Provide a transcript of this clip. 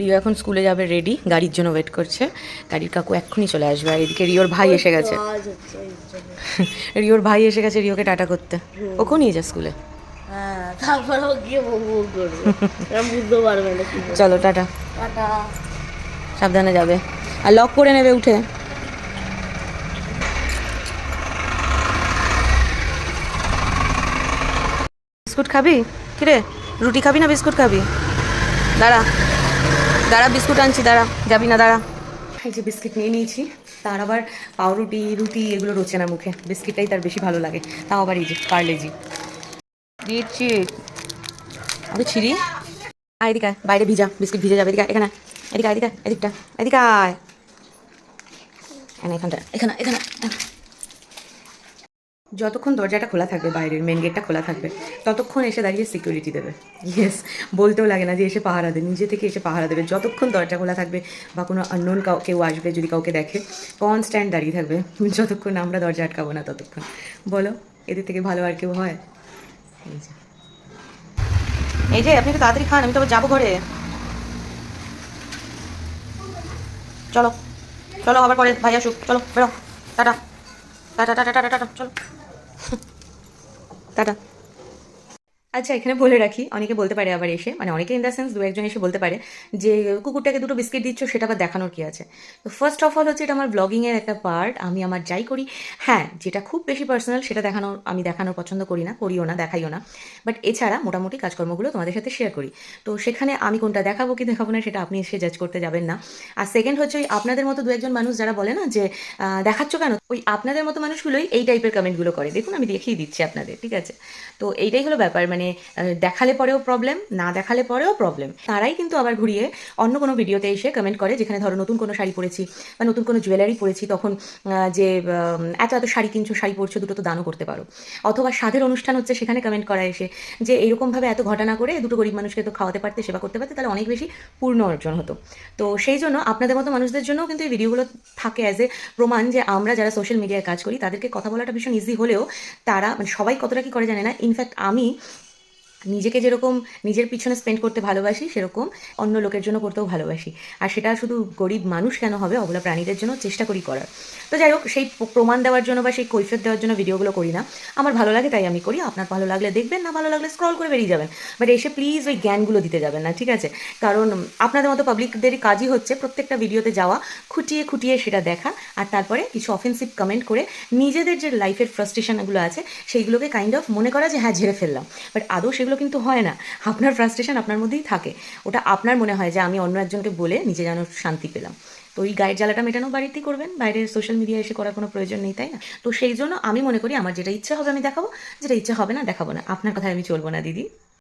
Rio এখন স্কুলে যাবে রেডি গাড়ির জন্য ওয়েট করছে। গাড়ির কাকু এক্ষুনি চলে আসবে আর এদিকে রিওর ভাই এসে গেছে। জন্য। রিওর ভাই এসে গেছে রিওকে টাটা করতে। ওকেও নিয়ে যা স্কুলে। হ্যাঁ। চলো টাটা। সাবধানে যাবে। আর লক করে নেবে উঠে। বিস্কুট খাবি? কিরে রুটি খাবি না বিস্কুট খাবি? দাঁড়া। দাঁড়া বিস্কুট আনছি দাঁড়া। যাবি না দাঁড়া। এই যে বিস্কিট নিয়ে নিয়েছি তার আবার পাউরুটি রুটি এগুলো রোচে না মুখে। বিস্কিটটাই তার বেশি ভালো লাগে। তাও আবার এই যে পার্লেজি দিচ্ছি। আরে ছিড়ি আয় এদিকে বাইরে ভিজা বিস্কিট ভিজে যাবে এদিকে এখানে। এদিকে এদিকে এদিকটা এদিকে আয়। এখানে এখানটা এখানে এখানে। যতক্ষণ দরজাটা খোলা থাকবে, বাইরের মেন গেটটা খোলা থাকবে, ততক্ষণ এসে দাঁড়িয়ে সিকিউরিটি দেবে। ইয়েস বলতেও লাগে না যে এসে পাহারা দেবে, নিজে থেকে এসে পাহারা দেবে। যতক্ষণ দরজা খোলা থাকবে বা কোনো আননোন কাউ, কেউ আসবে, যদি কাউকে দেখে কনস্ট্যান্ট দাঁড়িয়ে থাকবে। যতক্ষণ আমরা দরজা আটকাবো না, ততক্ষণ। বলো, এদের থেকে ভালো আর কেউ হয়? এই যে। এই যে, আপনি তো তাড়াতাড়ি খান, আমি তো যাব ঘরে। চলো চলো আবার পরে ভাই আসুক। চলো, বেরো, tata. Tata tata tata tata চলো। টাটা। আচ্ছা এখানে বলে রাখি, অনেকে বলতে পারে আবার এসে মানে অনেকে ইন দ্য সেন্স দু একজন এসে বলতে পারে যে, কুকুরটাকে দুটো বিস্কিট দিচ্ছ, সেটা আবার দেখানোর কি আছে? তো ফার্স্ট অফ অল হচ্ছে এটা আমার ব্লগিংয়ের একটা পার্ট আমি আমার যাই করি। হ্যাঁ যেটা খুব বেশি পার্সোনাল সেটা দেখানোর আমি দেখানোর পছন্দ করি না, করিও না, দেখাইও না। বাট এছাড়া মোটামুটি কাজকর্মগুলো তোমাদের সাথে শেয়ার করি। তো সেখানে আমি কোনটা দেখাবো, কি দেখাবো না, সেটা আপনি এসে জাজ করতে যাবেন না। আর সেকেন্ড হচ্ছে ওই আপনাদের মতো দু একজন মানুষ যারা বলে না যে দেখাচ্ছ কেন? ওই আপনাদের মতো মানুষগুলোই এই টাইপের কমেন্টগুলো করে। দেখুন, আমি দেখিয়ে দিচ্ছি আপনাদের, ঠিক আছে? তো এইটাই হলো ব্যাপার মানে আহ, দেখালে পরেও প্রবলেম না দেখালে পরেও প্রবলেম তারাই কিন্তু আবার ঘুরিয়ে অন্য কোনো ভিডিওতে এসে কমেন্ট করে যেখানে ধরো নতুন কোনো শাড়ি পরেছি বা নতুন কোনো জুয়েলারি পরেছি তখন যে এত এত শাড়ি কিনছো শাড়ি পরছো দুটো তো দানও করতে পারো। অথবা স্বাদের অনুষ্ঠান হচ্ছে সেখানে কমেন্ট করা এসে যে এরকমভাবে এত ঘটনা করে দুটো গরিব মানুষকে তো খাওয়াতে পারতে সেবা করতে পারতে তাহলে অনেক বেশি পূর্ণ অর্জন হতো। তো সেই জন্য আপনাদের মতো মানুষদের জন্য কিন্তু এই ভিডিওগুলো থাকে অ্যাজ এ প্রমাণ যে আমরা যারা সোশ্যাল মিডিয়ায় কাজ করি তাদেরকে কথা বলাটা ভীষণ ইজি হলেও তারা মানে সবাই কতটা কি করে জানে না? ইনফ্যাক্ট আমি নিজেকে যেরকম নিজের পিছনে স্পেন্ড করতে ভালোবাসি, সেরকম অন্য লোকের জন্য করতেও ভালোবাসি। আর সেটা শুধু গরিব মানুষ কেন হবে? অবলা প্রাণীদের জন্য চেষ্টা করি করার। তো যাই হোক, সেই প্রমাণ দেওয়ার জন্য বা সেই কৈফিয়ত দেওয়ার জন্য ভিডিওগুলো করি না। আমার ভালো লাগে তাই আমি করি। আপনার ভালো লাগলে দেখবেন, না ভালো লাগলে স্ক্রল করে বেরিয়ে যাবেন। বাট এসে প্লিজ ওই জ্ঞানগুলো দিতে যাবেন না, ঠিক আছে? কারণ আপনাদের মতো পাবলিকদেরই কাজই হচ্ছে প্রত্যেকটা ভিডিওতে যাওয়া, খুঁটিয়ে খুঁটিয়ে সেটা দেখা, আর তারপরে কিছু অফেন্সিভ কমেন্ট করে নিজেদের যে লাইফের ফ্রাস্ট্রেশনগুলো আছে, সেইগুলোকে কাইন্ড অফ মনে করা যে হ্যাঁ ঝেড়ে ফেললাম। বাট আদৌ সেগুলো কিন্তু হয় না। আপনার ফ্রাস্ট্রেশন আপনার মধ্যেই থাকে। ওটা আপনার মনে হয় যে আমি অন্য একজনকে বলে নিজে যেন শান্তি পেলাম। তো এই গায়ের জ্বালাটা মেটানো বাড়িতেই করবেন। বাইরে সোশ্যাল মিডিয়া এসে করার কোনো প্রয়োজন নেই, তাই না? তো সেই জন্য আমি মনে করি আমার যেটা ইচ্ছা হবে আমি দেখাবো, যেটা ইচ্ছা হবে না দেখাবো না। আপনার কথায় আমি চলবো না, দিদি।